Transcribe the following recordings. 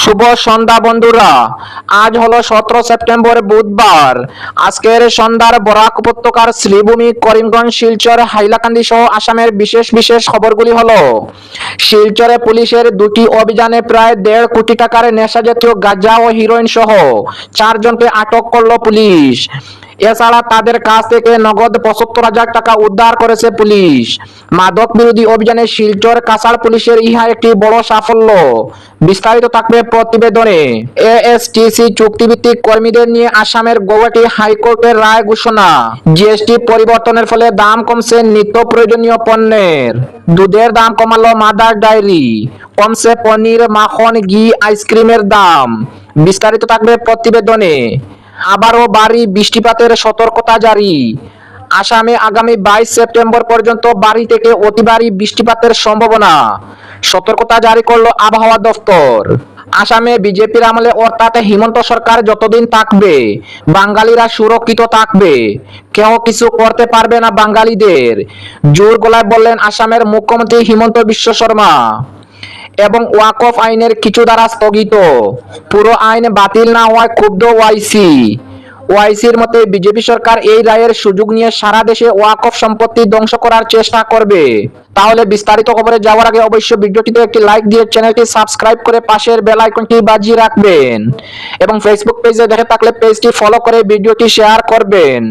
শুভ সন্ধ্যা বন্ধুরা। আজ হলো সতেরো সেপ্টেম্বর বুধবার। আজকের সন্ধ্যার বরাক উপত্যকার শ্রীভূমি করিমগঞ্জ, শিলচর, হাইলাকান্দি সহ আসামের বিশেষ বিশেষ খবরগুলি হলো, শিলচরে পুলিশের দুটি অভিযানে প্রায় দেড় কোটি টাকার নেশাজাতীয় গাঁজা ও হিরোইন সহ চারজনকে আটক করল পুলিশ। এছাড়া তাদের কাছ থেকে নগদ পঁচাত্তর হাজার টাকা উদ্ধার করেছে পুলিশ। মাদক বিরোধী অভিযানে শিলচর কাছাড় পুলিশের ইহা একটি বড় সাফল্য। বিস্তারিত থাকবে প্রতিবেদনে। এএসটিসি চুক্তিভিত্তিক কর্মীদের নিয়ে আসামের গৌহাটি হাইকোর্টের রায় ঘোষণা। জিএসটি পরিবর্তনের ফলে দাম কমছে নিত্য প্রয়োজনীয় পণ্যের। দুধের দাম কমালো মাদার ডায়েরি। কমছে পনির, মাখন, ঘি, আইসক্রিমের দাম। বিস্তারিত থাকবে প্রতিবেদনে। আবারও বাড়ি বৃষ্টিপাতের সতর্কতা জারি। আসামে আগামী বাইশ সেপ্টেম্বর পর্যন্ত বাড়ি থেকে অতি বৃষ্টিপাতের সম্ভাবনা। সতর্কতা জারি করল আবহাওয়া দফতর। আসামে বিজেপির আমলে অর্থাৎ হিমন্ত সরকার যতদিন থাকবে, বাঙালিরা সুরক্ষিত থাকবে। কেউ কিছু করতে পারবে না বাঙালিদের। জোর গলায় বললেন আসামের মুখ্যমন্ত্রী হিমন্ত বিশ্ব শর্মা। এবং ওয়াকফ আইনের কিছু দ্বারা স্থগিত। পুরো আইন বাতিল না হওয়ায় ক্ষুব্ধ ওয়াইসি। ওয়াইসির মতে, বিজেপি সরকার এই রায়ের সুযোগ নিয়ে সারা দেশে ওয়াকফ সম্পত্তি ধ্বংস করার চেষ্টা করবে। তাহলে বিস্তারিত খবরে যাওয়ার আগে অবশ্যই ভিডিওটিতে একটি লাইক দিয়ে চ্যানেলটি সাবস্ক্রাইব করে পাশের বেল আইকনটি বাজিয়ে রাখবেন। এবং ফেসবুক পেজে দেখে থাকলে পেজটি ফলো করে ভিডিওটি শেয়ার করবেন,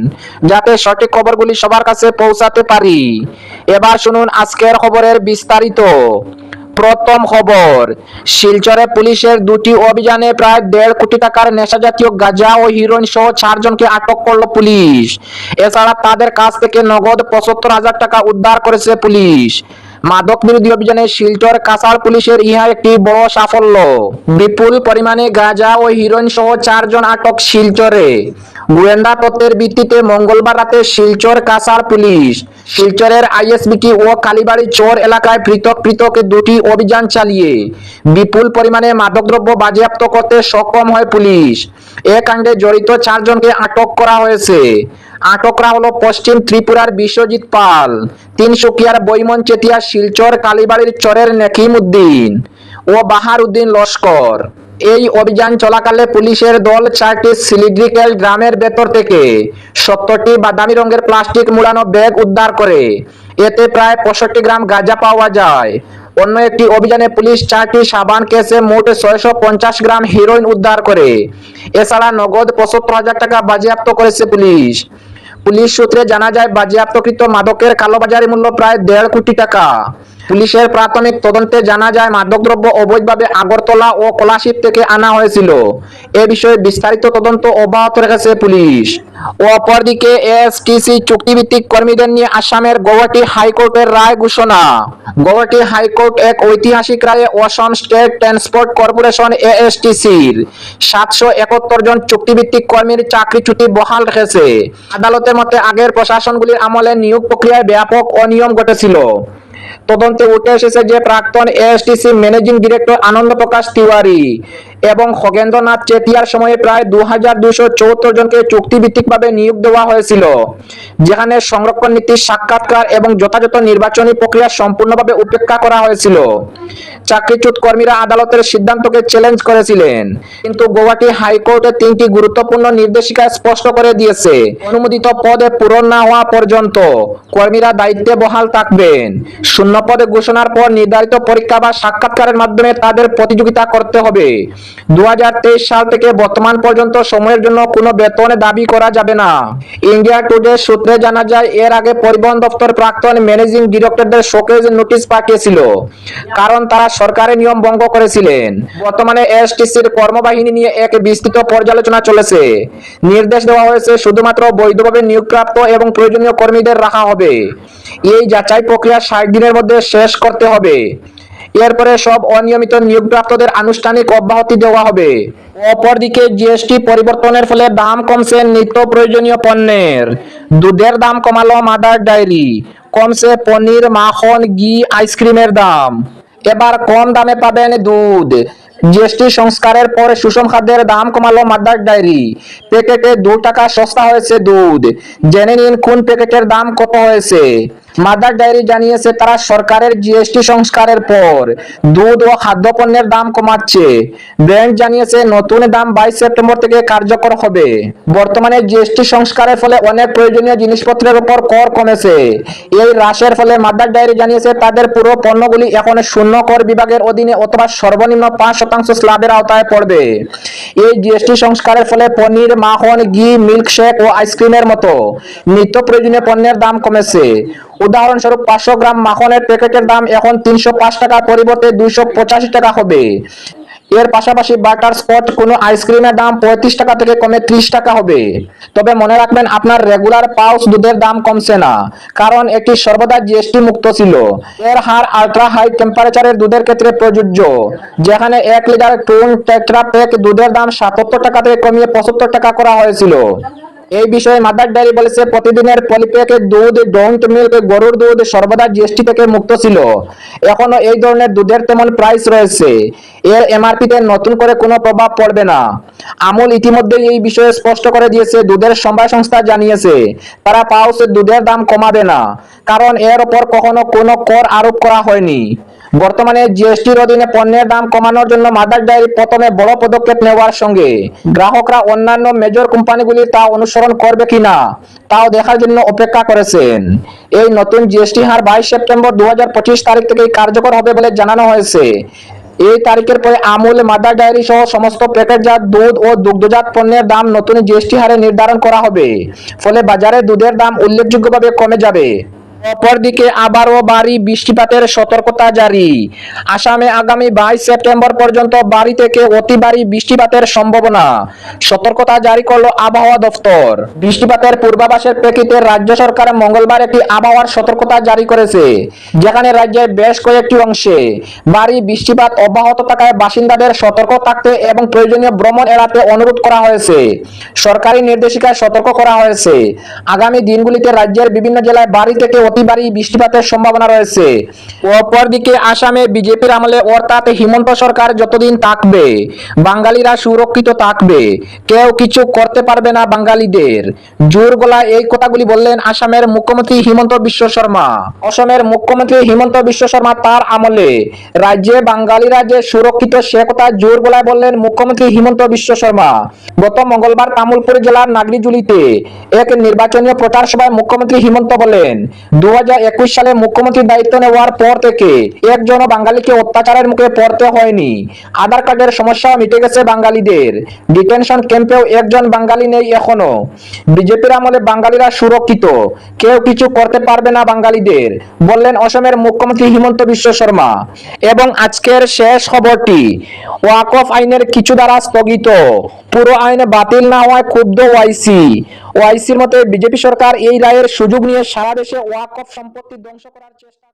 যাতে সঠিক খবরগুলি সবার কাছে পৌঁছাতে পারি। এবার শুনুন আজকের খবরের বিস্তারিত। প্রথম খবর। শিলচরে পুলিশের দুটি অভিযানে প্রায় দেড় কোটি টাকার নেশা জাতীয় গাঁজা ও হিরোইন সহ চারজনকে আটক করল পুলিশ। এছাড়া তাদের কাছ থেকে নগদ পঁচাত্তর হাজার টাকা উদ্ধার করেছে পুলিশ। মাদক বিরোধী অভিযানে শিলচর, কাছাড় পুলিশের ইহা একটি বড় সাফল্য। বিপুল পরিমাণে গাঁজা ও হিরোইন সহ চারজন আটক শিলচরে। গোয়েন্দা তথ্যের ভিত্তিতে মঙ্গলবার রাতে শিলচর, কাছাড় পুলিশ, শিলচরের আইএসবিটি ও কালীবাড়ি চর এলাকায় পৃথক পৃথক দুটি অভিযান চালিয়ে বিপুল পরিমাণে মাদকদ্রব্য বাজেয়াপ্ত করতে সক্ষম হয় পুলিশ। এ কাণ্ডে জড়িত চারজনকে আটক করা হয়েছে। আটকরা হলো পশ্চিম ত্রিপুরার বিশ্বজিৎ পাল তিনসুকিয়ার বৈমন চেতিয়া শিলচর কালীবাড়ির চরের নেকিম উদ্দিন ও বাহার উদ্দিন লস্কর। এই অভিযান চলাকালে পুলিশের দল চারটি সিলিগ্রিক্যাল গ্রামের ভেতর থেকে সত্তরটি বাদামি রঙের প্লাস্টিক মুড়ানো ব্যাগ উদ্ধার করে। এতে প্রায় পঁয়ষট্টি গ্রাম গাঁজা পাওয়া যায়। অন্য একটি অভিযানে পুলিশ চারটি সাবান কেসে মোট ছয়শো পঞ্চাশ গ্রাম হিরোইন উদ্ধার করে। এছাড়া নগদ পঁচাত্তর হাজার টাকা বাজেয়াপ্ত করেছে পুলিশ। পুলিশ সূত্রে জানা যায় বাজেয়াপ্তকৃত মাদকের কালোবাজারি মূল্য প্রায় দেড় কোটি টাকা। পুলিশের প্রাথমিক তদন্তে জানা যায়, মাদকদ্রব্য অবৈধভাবে আগরতলা ও কলাশিপ থেকে আনা হয়েছিল। এ বিষয়ে বিস্তারিত তদন্ত অব্যাহত রেখেছে পুলিশ। অপরদিকে এসটিসি চুক্তিভিত্তিক কর্মীদের নিয়ে আসামের গৌহাটি হাইকোর্টের রায় ঘোষণা। গৌহাটি হাইকোর্ট এক ঐতিহাসিক রায়ে অসম স্টেট ট্রান্সপোর্ট কর্পোরেশন এএসটিসির সাতশো একাত্তর জন চুক্তিভিত্তিক কর্মীর চাকরিচ্যুতি বহাল রেখেছে। আদালতের মতে, আগের প্রশাসনগুলির আমলে নিয়োগ প্রক্রিয়ায় ব্যাপক অনিয়ম ঘটেছিল। তদন্তে উঠে এসেছে যে প্রাক্তন ASTC managing director Anand Prakash Tiwari এবং খগেন্দ্রনাথ চেতিয়ার সময়ে প্রায় দু হাজার দুশো চৌত্তর জনকে চুক্তিভিত্তিকভাবে নিয়োগ দেওয়া হয়েছিল, যেখানে সংরক্ষণ নীতির সাক্ষাৎকার এবং যথাযথ নির্বাচনী প্রক্রিয়া সম্পূর্ণভাবে উপেক্ষা করা হয়েছিল। চাকরিচ্যুত কর্মীরা আদালতের সিদ্ধান্তকে চ্যালেঞ্জ করেছিলেন। কিন্তু গৌহাটি হাইকোর্টে তিনটি গুরুত্বপূর্ণ নির্দেশিকা স্পষ্ট করে দিয়েছে। অনুমোদিত পদে পূরণ না হওয়া পর্যন্ত কর্মীরা দায়িত্বে বহাল থাকবেন। শূন্য পদে ঘোষণার পর নির্ধারিত পরীক্ষা বা সাক্ষাৎকারের মাধ্যমে তাদের প্রতিযোগিতা করতে হবে। দুহাজার তেইশ সাল থেকে বর্তমান পর্যন্ত সময়ের জন্য কোনো বেতনে দাবি করা যাবে না। ইন্ডিয়া টুডে সূত্রে জানা যায়, এর আগে পরিবহন দপ্তর প্রাক্তন ম্যানেজিং ডিরেক্টরদের শোকেজ নোটিশ পাঠিয়েছিল। কারণ তারা সরকারের নিয়ম ভঙ্গ করেছিলেন। বর্তমানে এসটিসির কর্মবাহিনী নিয়ে এক বিস্তৃত পর্যালোচনা চলেছে। নির্দেশ দেওয়া হয়েছে শুধুমাত্র বৈধভাবে নিয়োগপ্রাপ্ত এবং প্রয়োজনীয় কর্মীদের রাখা হবে। এই যাচাই প্রক্রিয়া ষাট দিনের মধ্যে শেষ করতে হবে। এরপরে সব অনিয়মিত নিয়োগপ্রাপ্তদের আনুষ্ঠানিক অব্যাহতি দেওয়া হবে। অপরদিকে জিএসটি পরিবর্তনের ফলে দাম কমছে নিত্য প্রয়োজনীয় পণ্যের। দুধের দাম কমালো মাদার ডায়েরি। কমছে পনির, মাখন, ঘি, আইসক্রিমের দাম। এবার কম দামে পাবেন দুধ। জিএসটি সংস্কারের পরে সুষম খাদ্যের দাম কমালো মাদার ডায়েরি। প্যাকেটে দু টাকা সস্তা হয়েছে দুধ। জেনে নিন কোন প্যাকেটের দাম কত হয়েছে। মাদার ডায়েরি জানিয়েছে, তারা সরকারের জিএসটি সংস্কারের পর দুধ ও খাদ্যপণ্যের দাম কমাচ্ছে। ব্যাংক জানিয়েছে, নতুন দাম বাইশ সেপ্টেম্বর থেকে কার্যকর হবে। বর্তমানে জিএসটি সংস্কারের ফলে অনেক প্রয়োজনীয় জিনিসপত্রের উপর কর কমেছে। এই হ্রাসের ফলে মাদার ডায়েরি জানিয়েছে, তাদের পুরো পণ্যগুলি এখন শূন্য কর বিভাগের অধীনে অথবা সর্বনিম্ন পাঁচ শতাংশ স্ল্যাবের আওতায় পড়বে। এই জিএসটি সংস্কারের ফলে পনির, মাখন, ঘি, মিল্কশেক ও আইসক্রিমের মতো নিত্য প্রয়োজনীয় পণ্যের দাম কমেছে। উদাহরণস্বরূপ পাঁচশো গ্রাম মাখনের প্যাকেটের দাম এখন তিনশো টাকার পরিবর্তে দুইশো পঁচাশি টাকা হবে। এর পাশাপাশি বাটার স্পট, কোনো আইসক্রিমের দাম পঁয়ত্রিশ টাকা থেকে কমে ত্রিশ টাকা হবে। তবে মনে রাখবেন, আপনার রেগুলার পাউচ দুধের দাম কমছে না, কারণ এটি সর্বদা জিএসটি মুক্ত ছিল। এর হার আল্ট্রা হাই টেম্পারেচারের দুধের ক্ষেত্রে প্রযোজ্য, যেখানে এক লিটার টুন টেট্রা প্যাক দুধের দাম সাতাত্তর টাকা থেকে কমিয়ে পঁচাত্তর টাকা করা হয়েছিল। এই বিষয়ে মাদার ডেয়ারি বলেছে, প্রতিদিনের পলিপ্যাকের দুধ ডোন্ট মিল্ক, গরুর দুধ সর্বদা জিএসটি থেকে মুক্ত ছিল। এখনও এই ধরনের দুধের তেমন প্রাইস রয়েছে। এর এমআরপি তে নতুন করে কোনো প্রভাব পড়বে না। আমুল ইতিমধ্যে এই বিষয়ে স্পষ্ট করে দিয়েছে, দুধের সমবায় সংস্থা জানিয়েছে, তারা পাউচের দুধের দাম কমাবে না, কারণ এর ওপর কখনো কোনো কর আরোপ করা হয়নি। বর্তমানে জিএসটির অধীনে পণ্যের দাম কমানোর জন্য মাদার ডায়েরি প্রথমে বড় পদক্ষেপ নেওয়ার সঙ্গে গ্রাহকরা অন্যান্য মেজর কোম্পানিগুলি তা অনুসরণ করবে কিনা, তাও দেখার জন্য অপেক্ষা করেছেন। এই নতুন জিএসটি হার বাইশ সেপ্টেম্বর দু হাজার পঁচিশ তারিখ থেকে কার্যকর হবে বলে জানানো হয়েছে। এই তারিখের পরে আমুল মাদার ডায়েরি সহ সমস্ত প্যাকেটজাত দুধ ও দুগ্ধজাত পণ্যের দাম নতুন জিএসটি হারে নির্ধারণ করা হবে। ফলে বাজারে দুধের দাম উল্লেখযোগ্যভাবে কমে যাবে। অপরদিকে আবারও বাড়ি বৃষ্টিপাতের সতর্কতা জারি। আসামে আগামী বাইশ সেপ্টেম্বর পর্যন্ত বাড়ি থেকে অতি ভারী বৃষ্টিপাতের সম্ভাবনা। সতর্কতা জারি করল আবহাওয়া দফতর। বৃষ্টিপাতের পূর্বাভাসের প্রেক্ষিতে রাজ্য সরকার মঙ্গলবার একটি আবহাওয়ার সতর্কতা জারি করেছে, যেখানে রাজ্যের বেশ কয়েকটি অংশে ভারী বৃষ্টিপাত অব্যাহত থাকায় বাসিন্দাদের সতর্ক থাকতে এবং প্রয়োজনীয় ভ্রমণ এড়াতে অনুরোধ করা হয়েছে। সরকারি নির্দেশিকায় সতর্ক করা হয়েছে। আগামী দিনগুলিতে রাজ্যের বিভিন্ন জেলায় বাড়ি থেকে অতি বৃষ্টিপাতের সম্ভাবনা রয়েছে। অপরদিকে আসামে বিজেপির আমলে অর্থাৎ হিমন্ত সরকার যতদিন থাকবে, বাঙালিরা সুরক্ষিত থাকবে। কেউ কিছু করতে পারবে না বাঙালিদের। জোর গলায় এই কথাগুলি বললেন আসামের মুখ্যমন্ত্রী হিমন্ত বিশ্ব শর্মা। অসমের মুখ্যমন্ত্রী হিমন্ত বিশ্ব শর্মা তার আমলে রাজ্যে বাঙালিরা যে সুরক্ষিত, সে কথা জোর গলায় বললেন মুখ্যমন্ত্রী হিমন্ত বিশ্ব শর্মা। গত মঙ্গলবার তামুলপুর জেলার নাগরিজুলিতে এক নির্বাচনীয় প্রচার সভায় মুখ্যমন্ত্রী হিমন্ত বলেন দুহাজার একুশ সালে মুখ্যমন্ত্রীর দায়িত্ব নেওয়ার পর থেকে একজন বাঙালিকে অত্যাচারের মুখে পড়তে হয়নি। আধার কার্ডের সমস্যাও মিটে গেছে বাঙালিদের। ডিটেনশন ক্যাম্পেও একজন বাঙালি নেই এখনও। বিজেপির আমলে বাঙালিরা সুরক্ষিত। কেউ কিছু করতে পারবে না বাঙালিদের, বললেন অসমের মুখ্যমন্ত্রী হিমন্ত বিশ্ব শর্মা। এবং আজকের শেষ খবরটি ওয়াকফ আইনের কিছু দ্বারা স্থগিত। পুরো আইন বাতিল না হওয়ায় ক্ষুব্ধ ওয়াইসি। ওয়াইসির মতে, বিজেপি সরকার এই রায়ের সুযোগ নিয়ে সারা দেশে ওয়াকফ সম্পত্তি ধ্বংস করার চেষ্টা